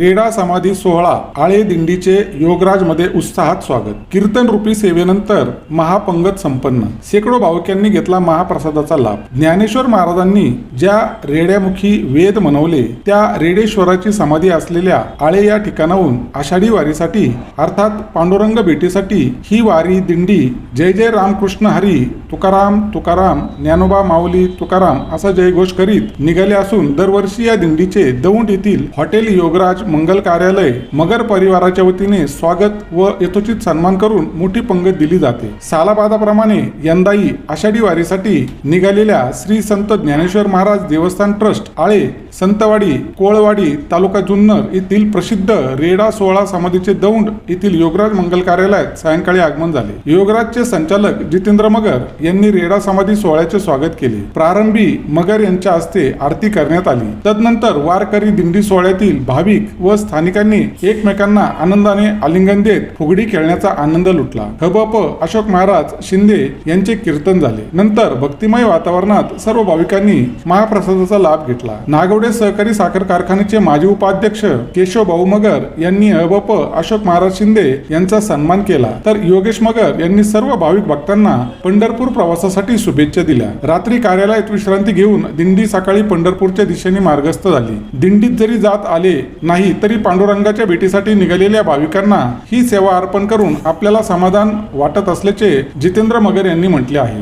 रेडा समाधी सोहळा आळे दिंडीचे योगराजमध्ये उत्साहात स्वागत. कीर्तन रूपी सेवेनंतर महापंगत संपन्न. शेकडो भाविकांनी घेतला महाप्रसादाचा लाभ. ज्ञानेश्वर महाराजांनी ज्या रेड्यामुखी वेद मनवले त्या रेडेश्वराची समाधी असलेल्या आळे या ठिकाणाहून आषाढी वारीसाठी अर्थात पांडुरंग भेटीसाठी ही वारी दिंडी जय जय रामकृष्ण हरी तुकाराम तुकाराम ज्ञानोबा माऊली तुकाराम असा जयघोष करीत निघाले असून दरवर्षी या दिंडीचे दौंड येथील हॉटेल योगराज मंगल कार्यालय मगर परिवाराच्या वतीने स्वागत व यथोचित सन्मान करून मोठी पंगत दिली जाते. सालाबादाप्रमाणे यंदाही आषाढी वारीसाठी निघालेल्या श्री संत ज्ञानेश्वर महाराज देवस्थान ट्रस्ट आळे संतवाडी कोळवाडी तालुका जुन्नर येथील प्रसिद्ध रेडा सोहळा समाधीचे दौंड येथील योगराज मंगल कार्यालयात सायंकाळी आगमन झाले. योगराजचे संचालक जितेंद्र मगर यांनी रेडा समाधी सोहळ्याचे स्वागत केले. प्रारंभी मगर यांच्या हस्ते आरती करण्यात आली. तदनंतर वारकरी दिंडी सोहळ्यातील भाविक व स्थानिकांनी एकमेकांना आनंदाने आलिंगन देत फुगडी खेळण्याचा आनंद लुटला. हबप अशोक महाराज शिंदे यांचे कीर्तन झाले. नंतर भक्तिमय वातावरणात सर्व भाविकांनी महाप्रसादाचा लाभ घेतला. नागवडे सहकारी साखर कारखान्याचे माजी उपाध्यक्ष केशव भाऊ मगर यांनी हबप अशोक महाराज शिंदे यांचा सन्मान केला. तर योगेश मगर यांनी सर्व भाविक भक्तांना पंढरपूर प्रवासासाठी शुभेच्छा दिल्या. रात्री कार्यालयात विश्रांती घेऊन दिंडी सकाळी पंढरपूरच्या दिशेने मार्गस्थ झाली. दिंडीत जरी जात आले नाही तरी पांडुरंगाच्या भेटीसाठी निघालेल्या भाविकांना ही सेवा अर्पण करून आपल्याला समाधान वाटत असल्याचे जितेंद्र मगर यांनी म्हटले आहे.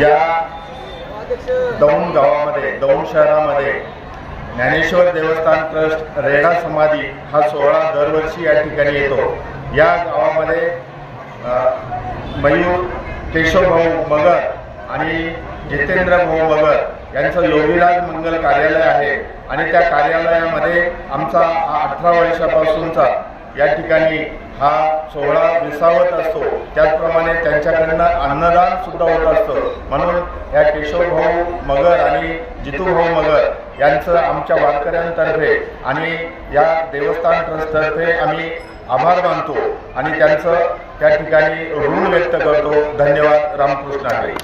या दौंड गावामध्ये दौंड शहरामध्ये ज्ञानेश्वर देवस्थान ट्रस्ट रेडा समाधी हा सोहळा दरवर्षी या ठिकाणी येतो. या गावामध्ये मयूर केशवभाऊ मगर आणि जितेंद्र भाऊ मगर यांचं योगीराज मंगल कार्यालय आहे. आणि त्या कार्यालयामध्ये आमचा हा अठरा वर्षापासूनचा या ठिकाणी हा सोहळा विसावत असतो. त्याचप्रमाणे त्यांच्याकडनं अन्नदान सुद्धा होत असतं. म्हणून या केशवभाऊ मगर आणि जितूभाऊ मगर यांचं आमच्या वारकऱ्यांतर्फे आणि या देवस्थान ट्रस्टतर्फे आम्ही आभार मानतो आणि त्यांचं त्या ठिकाणी ऋण व्यक्त करतो. धन्यवाद. रामकृष्ण हरी.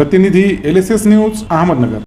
प्रतिनिधी L S S news Ahmednagar.